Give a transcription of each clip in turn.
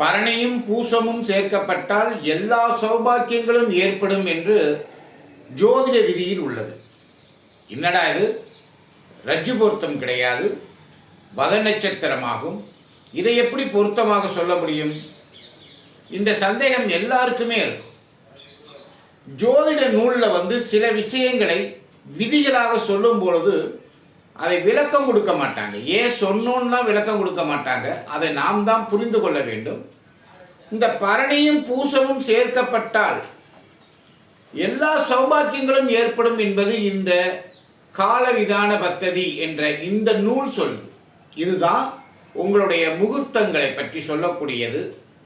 பரணியும் பூசமும் சேர்க்கப்பட்டால் எல்லா சௌபாக்கியங்களும் ஏற்படும் என்று ஜோதிட விதியில் உள்ளது. என்னடா இது? ரஜ்ஜு பொருத்தம் கிடையாது. வத நட்சத்திரமாகும். இதை எப்படி பொருத்தமாக சொல்ல முடியும்? இந்த சந்தேகம் எல்லாருக்குமே இருக்கும். ஜோதிட நூலில் வந்து சில விஷயங்களை விதிகளாக சொல்லும் பொழுது அதை விளக்கம் கொடுக்க மாட்டாங்க. ஏன் சொன்னோன்னா விளக்கம் கொடுக்க மாட்டாங்க. அதை நாம் தான் புரிந்து கொள்ள வேண்டும். இந்த பரணியும் பூசமும் சேர்க்கப்பட்டால் எல்லா சௌபாக்கியங்களும் ஏற்படும் என்பது இந்த காலவிதான பத்ததி என்ற இந்த நூல் சொல் இதுதான் உங்களுடைய முகூர்த்தங்களை பற்றி சொல்லக்கூடியது.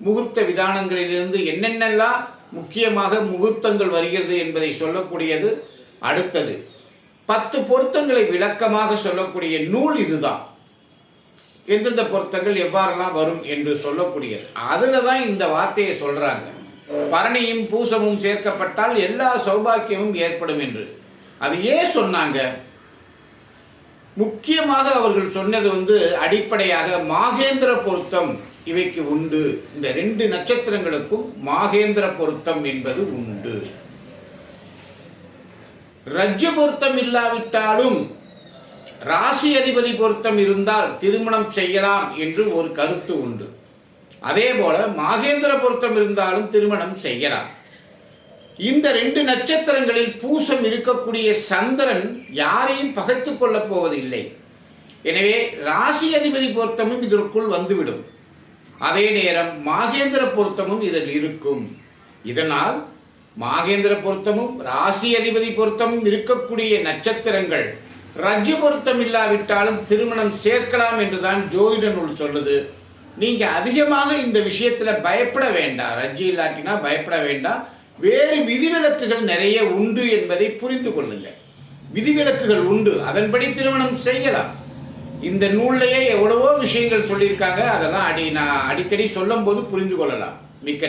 முகூர்த்த விதானங்களிலிருந்து என்னென்னலாம் முக்கியமாக முகூர்த்தங்கள் வருகிறது என்பதை சொல்லக்கூடியது. அடுத்தது பத்து பொருத்தங்களை விளக்கமாக சொல்லக்கூடிய நூல் இதுதான். எந்தெந்த பொருத்தங்கள் எவ்வாறெல்லாம் வரும் என்று சொல்லக்கூடியது. அதில் தான் இந்த வார்த்தையை சொல்கிறாங்க பரணியும் பூசமும் சேர்க்கப்பட்டால் எல்லா சௌபாக்கியமும் ஏற்படும் என்று. அது ஏன் சொன்னாங்க? முக்கியமாக அவர்கள் சொன்னது வந்து அடிப்படையாக மாகேந்திர பொருத்தம் இவைக்கு உண்டு. இந்த ரெண்டு நட்சத்திரங்களுக்கும் மாகேந்திர பொருத்தம் என்பது உண்டு. ரஜ்ஜு பொருத்தம் இல்லாவிட்டாலும் ராசி அதிபதி பொருத்தம் இருந்தால் திருமணம் செய்யலாம் என்று ஒரு கருத்து உண்டு. அதே போல மாகேந்திர பொருத்தம் இருந்தாலும் திருமணம் செய்யலாம். இந்த ரெண்டு நட்சத்திரங்களில் பூசம் இருக்கக்கூடிய சந்திரன் யாரையும் பகைத்து கொள்ளப் போவதில்லை. எனவே ராசி அதிபதி பொருத்தமும் இதற்குள் வந்துவிடும். அதே நேரம் மாகேந்திர பொருத்தமும் இதில் இருக்கும். இதனால் மாகேந்திர பொருத்தமும் ராசி அதிபதி பொருத்தமும் இருக்கக்கூடிய நட்சத்திரங்கள். ரஜ்ஜு பொருத்தம் இல்லாவிட்டாலும் திருமணம் சேர்க்கலாம் என்றுதான் ஜோதிட நூல் சொல்லுது. நீங்க அதிகமாக இந்த விஷயத்துல பயப்பட வேண்டாம். ரஜ்ஜு இல்லாட்டினா பயப்பட வேண்டாம். வேறு விதிவிலக்குகள் நிறைய உண்டு என்பதை புரிந்து கொள்ளுங்கள். விதிவிலக்குகள் உண்டு. அதன்படி திருமணம் செய்யலாம். இந்த நூல்லையே எவ்வளவோ விஷயங்கள் சொல்லியிருக்காங்க. அதெல்லாம் அடி நான் அடிக்கடி சொல்லும்போது புரிந்து கொள்ளலாம். மிக்க